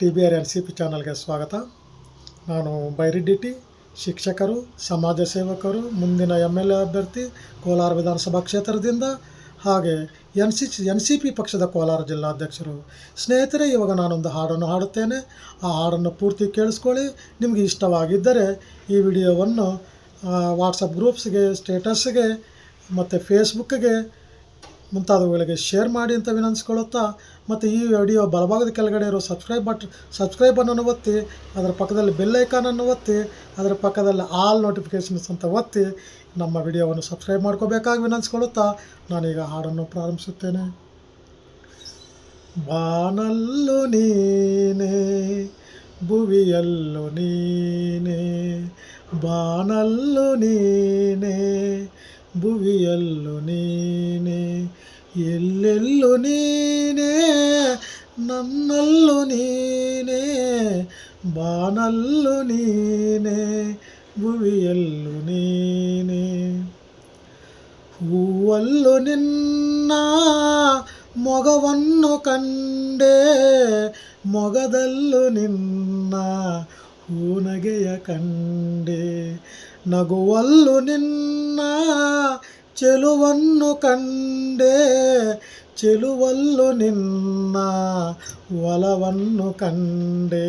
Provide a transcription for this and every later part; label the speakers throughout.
Speaker 1: T B R L C P ಚಾನಲ್ಗೆ ಸ್ವಾಗತ. ನಾನು ಬೈರಿಡ್ಡಿಟಿ ಶಿಕ್ಷಕರು, ಸಮಾಜ ಸೇವಕರು, ಮುಂದಿನ ಎಂ ಎಲ್ ಎ ಅಭ್ಯರ್ಥಿ, ಕೋಲಾರ ವಿಧಾನಸಭಾ ಕ್ಷೇತ್ರದಿಂದ ಹಾಗೆ N C N C P ಪಕ್ಷದ ಕೋಲಾರ ಜಿಲ್ಲಾಧ್ಯಕ್ಷರು. ಸ್ನೇಹಿತರೆ, ಇವಾಗ ನಾನೊಂದು ಹಾಡನ್ನು ಹಾಡುತ್ತೇನೆ. ಆ ಹಾಡನ್ನು ಪೂರ್ತಿ ಕೇಳಿಸ್ಕೊಳ್ಳಿ. ನಿಮಗೆ ಇಷ್ಟವಾಗಿದ್ದರೆ ಈ ವಿಡಿಯೋವನ್ನು ವಾಟ್ಸಪ್ ಗ್ರೂಪ್ಸ್ಗೆ, ಸ್ಟೇಟಸ್ಗೆ, ಮತ್ತು ಫೇಸ್ಬುಕ್ಗೆ ಮುಂತಾದವುಗಳಿಗೆ ಶೇರ್ ಮಾಡಿ ಅಂತ ವಿನಂತಿಸ್ಕೊಳ್ಳುತ್ತಾ ಮತ್ತು ಈ ವಿಡಿಯೋ ಬಲಭಾಗದ ಕೆಳಗಡೆ ಇರೋ ಸಬ್ಸ್ಕ್ರೈಬ್ ಬಟ್ ಸಬ್ಸ್ಕ್ರೈಬನ್ನು ಒತ್ತಿ, ಅದರ ಪಕ್ಕದಲ್ಲಿ ಬೆಲ್ ಐಕಾನನ್ನು ಒತ್ತಿ, ಅದರ ಪಕ್ಕದಲ್ಲಿ ಆಲ್ ನೋಟಿಫಿಕೇಷನ್ಸ್ ಅಂತ ಒತ್ತಿ ನಮ್ಮ ವಿಡಿಯೋವನ್ನು ಸಬ್ಸ್ಕ್ರೈಬ್ ಮಾಡ್ಕೋಬೇಕಾಗಿ ವಿನಂತಿಸ್ಕೊಳ್ಳುತ್ತಾ ನಾನೀಗ ಹಾಡನ್ನು ಪ್ರಾರಂಭಿಸುತ್ತೇನೆ. ಬಾನಲ್ಲು ನೀನೇ, ಭುವಿಯಲ್ಲು ನೀನೇ, ಬಾನಲ್ಲು ನೀನೇ, ಭುವಿಯಲ್ಲು ನೀನೇ ಎಲ್ಲೆಲ್ಲೂ ನೀನೇ, ನನ್ನಲ್ಲೂ ನೀನೇ, ಬಾನಲ್ಲೂ ನೀನೇ, ಭುವಿಯಲ್ಲೂ ನೀನೇ. ಹೂವಲ್ಲೂ ನಿನ್ನ, ಮೊಗವನ್ನು ಕಂಡೆ, ಮೊಗದಲ್ಲೂ ನಿನ್ನ, ಹೂನಗೆಯ ಕಂಡೆ. ನಗುವಲ್ಲೂ ನಿನ್ನ ಚೆಲುವನ್ನು ಕಂಡೆ ಚೆಲುವಲ್ಲು ನಿನ್ನ ಒಲವನ್ನು ಕಂಡೆ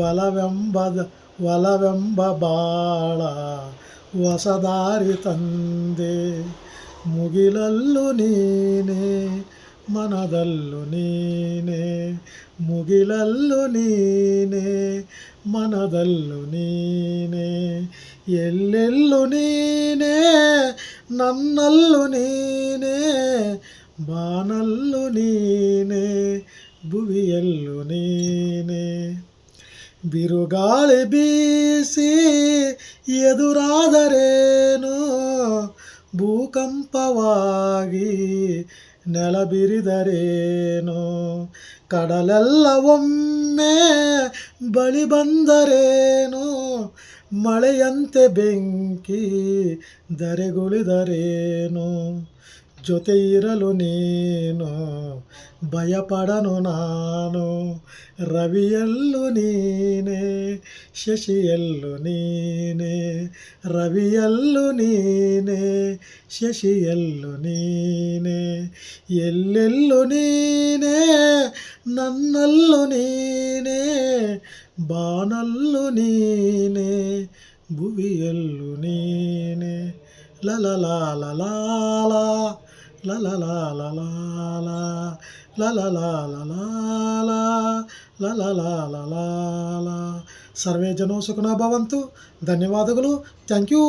Speaker 1: ಒಲವೆಂಬದ ಒಲವೆಂಬ ಬಾಳ ಹೊಸದಾರಿ ತಂದೆ ಮುಗಿಲಲ್ಲು ನೀನೇ ಮನದಲ್ಲೂ ನೀನೇ ಮುಗಿಲಲ್ಲು ನೀನೇ ಮನದಲ್ಲೂ ನೀನೇ ಎಲ್ಲೆಲ್ಲೂ ನೀನೇ ನನ್ನಲ್ಲೂ ನೀನೇ ಬಾನಲ್ಲು ನೀನೇ ಭುವಿಯಲ್ಲು ನೀನೇ. ಬಿರುಗಾಳಿ ಬೀಸಿ ಎದುರಾದರೇನು? ಭೂಕಂಪವಾಗಿ ನೆಲ ಬಿರಿದರೇನು ಕಡಲೆಲ್ಲ ಒಮ್ಮೆ ಬಳಿ ಬಂದರೇನು? ಮಳೆಯಂತೆ ಬೆಂಕಿ ದರೆಗುಳಿದರೇನು ಜೊತೆ ಇರಲು ನೀನು, ಭಯಪಡನು ನಾನು. ರವಿಯಲ್ಲು ನೀನೇ, ಶಶಿಯಲ್ಲು ನೀನೇ. ರವಿಯಲ್ಲು ನೀನೇ, ಶಶಿಯಲ್ಲು ನೀನೇ. ಎಲ್ಲೆಲ್ಲೂ ನೀನೇ నన్నల్లు నేనే బాణల్లు నేనే భువియల్లు నేనే సర్వే జనో సుఖనా భవంతు ధన్యవాదములు థ్యాంక్ యూ